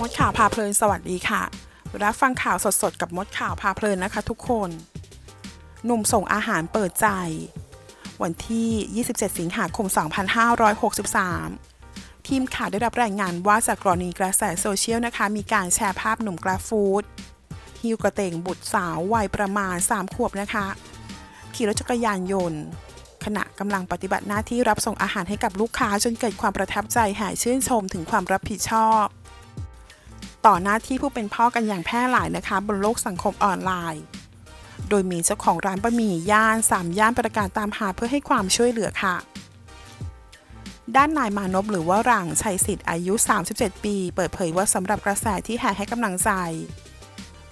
มดข่าวพาเพลินสวัสดีค่ะ รับฟังข่าวสดๆ กับมดข่าวพาเพลินนะคะทุกคน หนุ่มส่งอาหารเปิดใจ วันที่ 27 สิงหาคม 2563 ทีมข่าวได้รับรายงานว่าจากกรณีกระแสโซเชียลนะคะ มีการแชร์ภาพหนุ่มกราฟูดฮิวกระเตงบุตรสาววัยประมาณ 3 ขวบนะคะ ขี่รถจักรยานยนต์ ขณะกำลังปฏิบัติหน้าที่รับส่งอาหารให้กับลูกค้าจนเกิดความประทับใจแห่ชื่นชมถึงความรับผิดชอบ ต่อหน้าที่ผู้เป็นพ่อกันอย่างแพร่หลายนะคะ บนโลกสังคมออนไลน์ โดยมีเจ้าของร้านบะหมี่ย่านสามย่านประกาศตามหาเพื่อให้ความช่วยเหลือค่ะ ด้านนายมานพหรือว่าหลังชัยสิทธิ์อายุ 37 ปี เปิดเผยว่าสำหรับกระแสที่แห่ให้กำลังใจ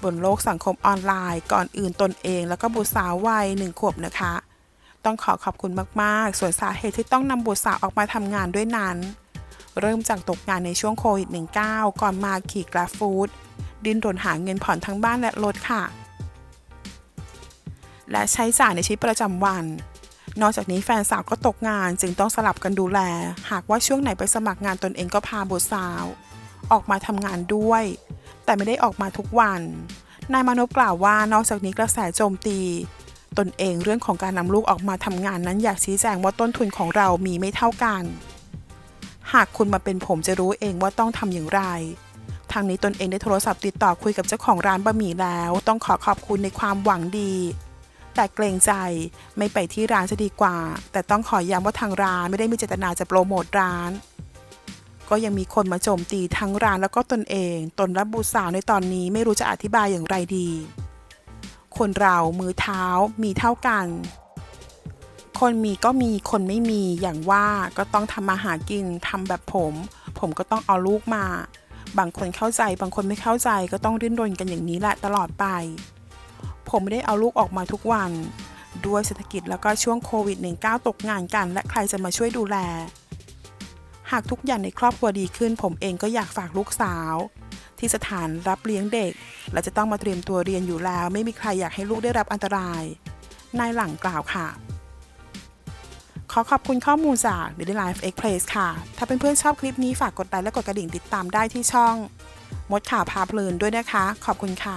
บนโลกสังคมออนไลน์ ก่อนอื่นตนเอง แล้วก็บุตรสาววัยหนึ่งขวบนะคะ ต้องขอขอบคุณมากๆ ส่วนสาเหตุที่ต้องนำบุตรสาวออกมาทำงานด้วยนั้น เริ่มจากตกงานในช่วงโควิด -19 ก่อนมาขี่กราฟฟู้ดดิ้นรนหาเงินผ่อนทั้งบ้านและรถค่ะ และใช้จ่ายในชีวิตประจำวัน นอกจากนี้แฟนสาวก็ตกงานจึงต้องสลับกันดูแล หากว่าช่วงไหนไปสมัครงานตนเองก็พาบุตรสาว ออกมาทำงานด้วย แต่ไม่ได้ออกมาทุกวันนายมานพกล่าวว่านอกจากนี้กระแสโจมตี ตนเองเรื่องของการนำลูกออกมาทำงานนั้นอยากชี้แจงว่าต้นทุนของเรามีไม่เท่ากัน หากคุณมาเป็นผมจะรู้เองว่าต้องทำอย่างไร ทางนี้ตนเองได้โทรศัพท์ติดต่อคุยกับเจ้าของร้านบะหมี่แล้ว ต้องขอขอบคุณในความหวังดี แต่เกรงใจไม่ไปที่ร้านจะดีกว่า แต่ต้องขอย้ำว่าทางร้านไม่ได้มีเจตนาจะโปรโมทร้าน ก็ยังมีคนมาโจมตีทั้งร้านแล้วก็ตนเอง ตนและบุตรสาวในตอนนี้ไม่รู้จะอธิบายอย่างไรดี คนเรามือเท้ามีเท่ากัน คนมีก็มีคนไม่มีอย่างว่าก็ต้องทำมาหากินทำแบบผม ผมก็ต้องเอาลูกมา บางคนเข้าใจบางคนไม่เข้าใจก็ต้องดิ้นรนกันอย่างนี้แหละตลอดไป ผมไม่ได้เอาลูกออกมาทุกวัน ด้วยเศรษฐกิจแล้วก็ช่วงโควิด -19 ตกงานกัน และใครจะมาช่วยดูแล หากทุกอย่างในครอบครัวดีขึ้น ผมเองก็อยากฝากลูกสาว ที่สถานรับเลี้ยงเด็ก และจะต้องมาเตรียมตัวเรียนอยู่แล้ว ไม่มีใครอยากให้ลูกได้รับอันตรายนายหลังกล่าวค่ะ ขอขอบคุณข้อมูลจาก Daily Life Express ค่ะ ถ้าเพื่อนๆชอบคลิปนี้ฝากกดไลค์และกดกระดิ่งติดตามได้ที่ช่อง มดข่าวพาเพลินด้วยนะคะ ขอบคุณค่ะ